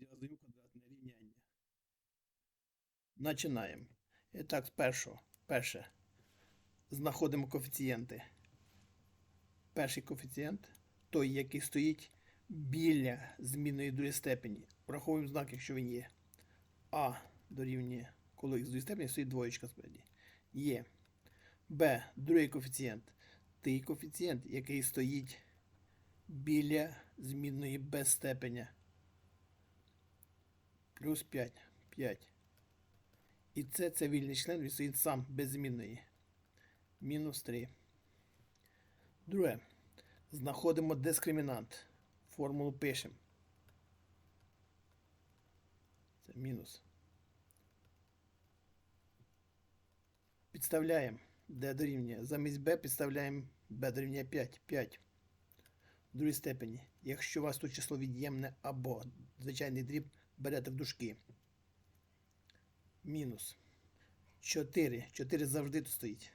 Розв'язуємо квадратне рівняння. Починаємо. І так, з першого. Перше. Знаходимо коефіцієнти. Перший коефіцієнт той, який стоїть біля змінної другої степені. Враховуємо знак, якщо він є. А дорівнює, коли х другої степені стоїть двоєчка спереді. Є. Б. Другий коефіцієнт. Той коефіцієнт, який стоїть біля змінної без степеня. Плюс 5. 5. І це, це вільний член, він стоїть сам без змінної. Мінус 3. Друге. Знаходимо дискримінант. Формулу пишемо. Це мінус. Підставляємо d дорівнює. Замість b підставляємо b дорівнює 5. 5. В другій степені. Якщо у вас тут число від'ємне або звичайний дріб, берете в дужки. Мінус. 4. 4 завжди тут стоїть.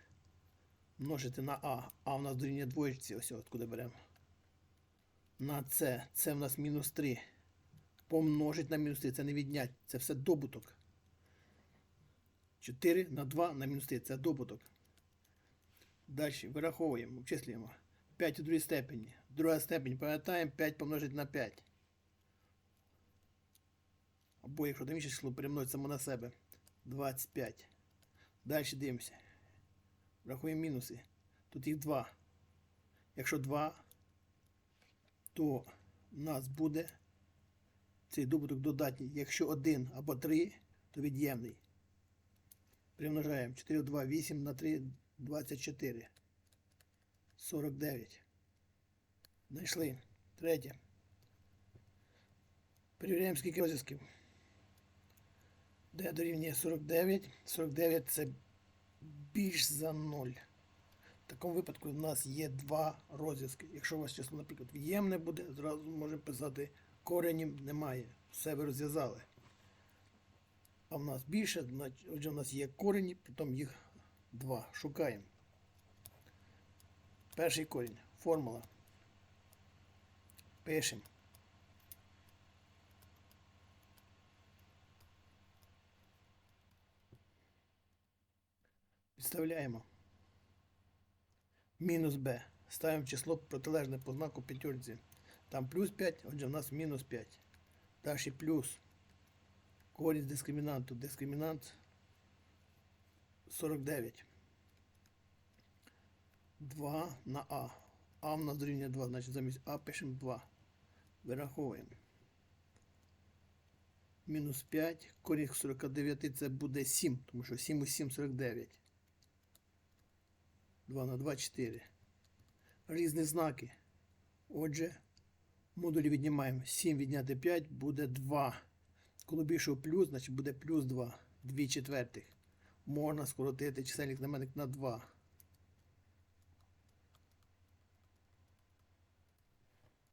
Множити на А. А у нас дорівнює двоєчці, ось откуда беремо. На С. Це в нас мінус 3. Помножить на мінус 3. Це не віднять. Це все добуток. 4 на 2 на мінус 3. Це добуток. Далі вираховуємо, обчислюємо. 5 у другій степені. Друга степень, пам'ятаємо, 5 помножить на 5. Або якщо інше число перемножить само на себе. 25. Далі дивимося. Рахуємо мінуси. Тут їх 2. Якщо 2, то у нас буде цей добуток додатній. Якщо 1 або 3, то від'ємний. Примножаємо 4 2, 8 на 3, 24. 49. Знайшли. Третє. Перевіряємо, скільки розв'язків. Де дорівнює 49. 49 це більш за 0. В такому випадку у нас є два розв'язки. Якщо у вас число, наприклад, від'ємне буде, зразу можемо писати коренів немає. Все ви розв'язали. А в нас більше, отже, у нас є корені, потім їх два. Шукаємо. Перший корінь. Формула. Пишемо. Підставляємо. Мінус b. Ставимо число протилежне по знаку п'ятерці. Там плюс 5, отже, у нас мінус 5. Далі плюс. Корінь з дискримінанту. Дискримінант 49. 2 на А. А в нас дорівнює 2, значить замість А пишемо 2. Вираховуємо. Мінус 5. Корінь 49 це буде 7, тому що 7 у 7 49. 2 на 2 4. Різні знаки. Отже, модулі віднімаємо. 7 відняти 5 буде 2. Коли більше плюс, значить буде плюс 2. 2 четвертих. Можна скоротити чисельник знаменник на 2.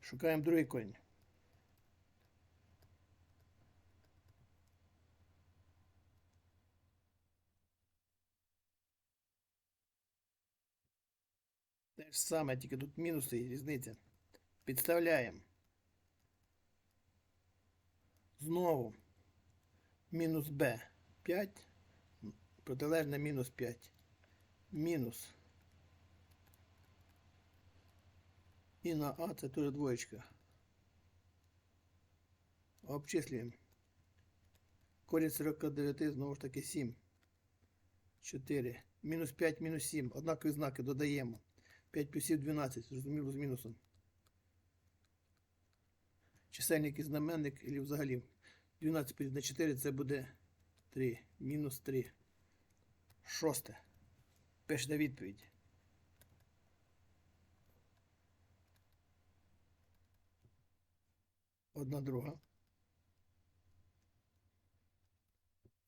Шукаємо другий корінь. Те ж саме, тільки тут мінуси і різниця. Підставляємо. Знову мінус b 5, протилежне мінус 5. Мінус. І на А це теж двоєчка. Обчислюємо. Корінь 49 знову ж таки 7. 4. Мінус 5, мінус 7. Однакові знаки додаємо. 5 плюсів 12. Зрозуміло з мінусом. Чисельник і знаменник, і взагалі 12 поділити на 4 це буде 3. Мінус 3. Шосте. Пишете відповідь. Одна друга.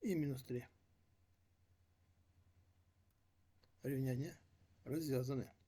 І мінус 3. Рівняння розв'язане.